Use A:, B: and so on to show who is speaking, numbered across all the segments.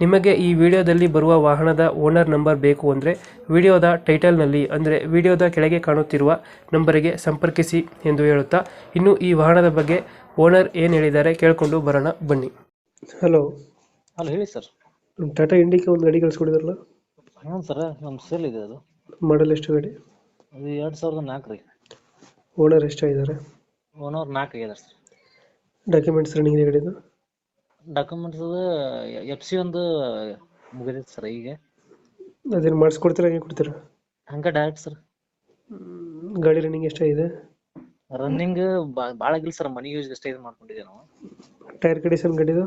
A: ನಿಮಗೆ ಈ ವಿಡಿಯೋದಲ್ಲಿ ಬರುವ ವಾಹನದ ಓನರ್ ನಂಬರ್ ಬೇಕು ಅಂದರೆ ವಿಡಿಯೋದ ಟೈಟಲ್ನಲ್ಲಿ ಅಂದರೆ ವಿಡಿಯೋದ ಕೆಳಗೆ ಕಾಣುತ್ತಿರುವ ನಂಬರಿಗೆ ಸಂಪರ್ಕಿಸಿ ಎಂದು ಹೇಳುತ್ತಾ ಇನ್ನು ಈ ವಾಹನದ ಬಗ್ಗೆ ಓನರ್ ಏನು ಹೇಳಿದ್ದಾರೆ ಕೇಳಿಕೊಂಡು ಬರೋಣ ಬನ್ನಿ. ಹಲೋ.
B: ಹಲೋ ಹೇಳಿ ಸರ್.
A: ಟಾಟಾ ಇಂಡಿಕಾ ಒಂದು ಗಾಡಿ ಕಳಿಸ್ಕೊಡಿದ್ರಲ್ಲ?
B: ಹ್ಞೂ ಸರ್ ನಮ್ಮ ಸೇಲ್ ಇದೆ ಅದು.
A: ಮಾಡಲ್ ಎಷ್ಟು ಗಾಡಿ?
B: ಅದು ಎರಡು ಸಾವಿರದ ನಾಲ್ಕು ರೀ.
A: ಓನರ್ ಎಷ್ಟಾಗಿದ್ದಾರೆ?
B: ಓನರ್ ನಾಲ್ಕು ಆಗ್ಯದ ಸರ್.
A: ಡಾಕ್ಯುಮೆಂಟ್ಸ್ ರನ್ನಿಂಗ್ ಇದೆ ಗಾಡಿದು?
B: ಡಾಕ್ಯುಮೆಂಟ್ಸ್ ಎಫ್ ಸಿ ಒಂದು ಮುಗಿದೈತೆ ಸರ್ ಈಗ.
A: ಅದೇನು ಮಾಡಿಸ್ಕೊಡ್ತೀರಾ ಹಂಗೆ ಕೊಡ್ತೀರಾ?
B: ಹಂಗೆ ಡೈರೆಕ್ಟ್ ಸರ್.
A: ಗಾಡಿ ರನ್ನಿಂಗ್ ಎಷ್ಟಾಗಿದೆ
B: ರನ್ನಿಂಗ್ ಭಾಳ ಆಗಿಲ್ಲ ಸರ್ ಮನಿ ಯೂಸ್ ಅಷ್ಟೇ ಇದು ಮಾಡ್ಕೊಂಡಿದ್ದೀವಿ ನಾವು.
A: ಟೈರ್ ಕಂಡೀಷನ್ ಗಾಡಿದು?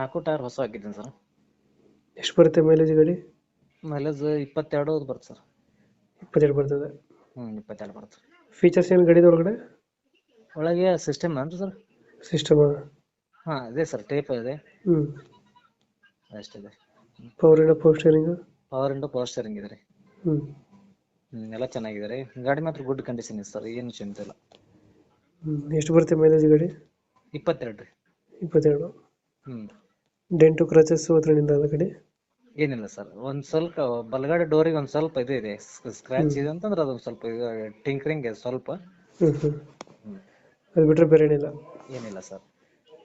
B: ನಾಲ್ಕು ಟೈರ್ ಹೊಸ ಹಾಕಿದ್ದೀನಿ ಸರ್.
A: ಎಷ್ಟು ಬರುತ್ತೆ ಮೈಲೇಜ್ ಗಾಡಿ?
B: ಮೈಲೇಜ್ ಇಪ್ಪತ್ತೆರಡು ಅದು ಬರುತ್ತೆ ಸರ್.
A: ಇಪ್ಪತ್ತೆರಡು ಬರ್ತದೆ.
B: ಹ್ಞೂ ಇಪ್ಪತ್ತೆರಡು ಬರುತ್ತೆ.
A: ಫೀಚರ್ಸ್ ಏನು ಗಾಡಿದು ಒಳಗಡೆ?
B: ಒಳಗೆ ಸಿಸ್ಟಮ್ ಏನು ಸರ್?
A: ಸಿಸ್ಟಮಾ
B: ಹಾಂ ಇದೆ ಸರ್ ಟೇಪ್ ಇದೆ.
A: ಹ್ಞೂ
B: ಅಷ್ಟಿದೆ.
A: Power window power steering
B: power window power steering ಇದೆ ರೀ.
A: ಹ್ಞೂ
B: ಹ್ಞೂ ಎಲ್ಲ ಚೆನ್ನಾಗಿದೆ ರೀ. ಗಾಡಿ ಮಾತ್ರ ಗುಡ್ ಕಂಡೀಷನ್ ಇದೆ ಸರ್ ಏನು ಚಿಂತೆ ಇಲ್ಲ.
A: ಹ್ಞೂ ಎಷ್ಟು ಬರುತ್ತೆ ಮೈಲೇಜ್ ಗಾಡಿ?
B: ಇಪ್ಪತ್ತೆರಡು ರೀ.
A: ಇಪ್ಪತ್ತೆರಡು?
B: ಹ್ಞೂ
A: ಡೆಂಟು ಕ್ರಚಸ್ ಹತ್ರನಿಂದ ಅದ ಗಾಡಿ?
B: ಏನಿಲ್ಲ ಸರ್ ಒಂದ್ ಸ್ವಲ್ಪ ಬಲಗಡೆ ಡೋರಿಗೆ ಒಂದ್ ಸ್ವಲ್ಪ ಇದು ಇದೆ ಸ್ಕ್ರಾಚ್ ಇದೆ ಅಂತಂದ್ರೆ ಅದೊಂದು ಸ್ವಲ್ಪ ಟಿಂಕರಿಂಗ್ ಸ್ವಲ್ಪ.
A: ಹ್ಞೂ ಹ್ಞೂ ಅದು ಬಿಟ್ಟರೆ ಬೇರೆ ಏನಿಲ್ಲ
B: ಏನಿಲ್ಲ ಸರ್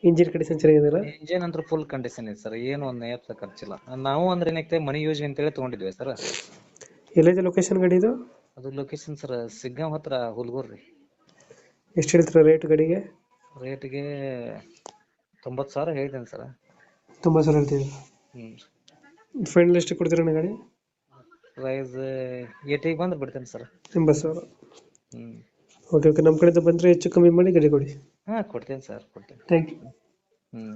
A: ಇಂಜಿನ್ ಕಂಡೀಷನ್ ಚೆನ್ನಾಗಿದೆಯಲ್ಲ?
B: ಇಂಜಿನ್ ಅಂತೂ ಫುಲ್ ಕಂಡೀಷನ್ ಇದೆ ಸರ್ ಏನು ಒಂದು ನೇಪ್ಸ ಖರ್ಚಿಲ್ಲ. ನಾವು ಅಂದ್ರೆ ಏನಾಗ್ತದೆ ಮನಿ ಯೂಸ್ ಅಂತೇಳಿ ತೊಗೊಂಡಿದ್ವಿ ಸರ್.
A: ಎಲ್ಲಿದೆ ಲೊಕೇಶನ್ ಗಾಡಿ ಇದು
B: ಅದು ಲೊಕೇಶನ್ ಸರ್ ಸಿಗ್ಗಾಂವ್ ಹತ್ರ ಹುಲ್ಗೂರ್ ರೀ.
A: ಎಷ್ಟು ಹೇಳ್ತೀರಾ ರೇಟ್ ಗಾಡಿಗೆ?
B: ರೇಟ್ಗೆ ತೊಂಬತ್ತು ಸಾವಿರ ಹೇಳಿದ್ದೇನೆ ಸರ್.
A: ತುಂಬ ಸಲ ಹೇಳ್ತೀವಿ
B: ಹ್ಮ್.
A: ಫೈನಲ್ ಎಷ್ಟು ಕೊಡ್ತೀರಣ್ಣ ಗಾಡಿ?
B: ಪ್ರೈಸ್ ಏಟಿಗೆ ಬಂದ್ರೆ ಬಿಡ್ತೇನೆ ಸರ್.
A: ಎಂಬತ್ತು ಸಾವಿರ.
B: ಹ್ಮ್.
A: ಓಕೆ ಓಕೆ ನಮ್ಮ ಕಡೆಯಿಂದ ಬಂದರೆ ಹೆಚ್ಚು ಕಮ್ಮಿ ಮಾಡಿ ಗಾಡಿ ಕೊಡಿ.
B: ಹಾ ಕೊಡ್ತೇನೆ ಸರ್ ಕೊಡ್ತೇನೆ.
A: Thank you
B: hmm.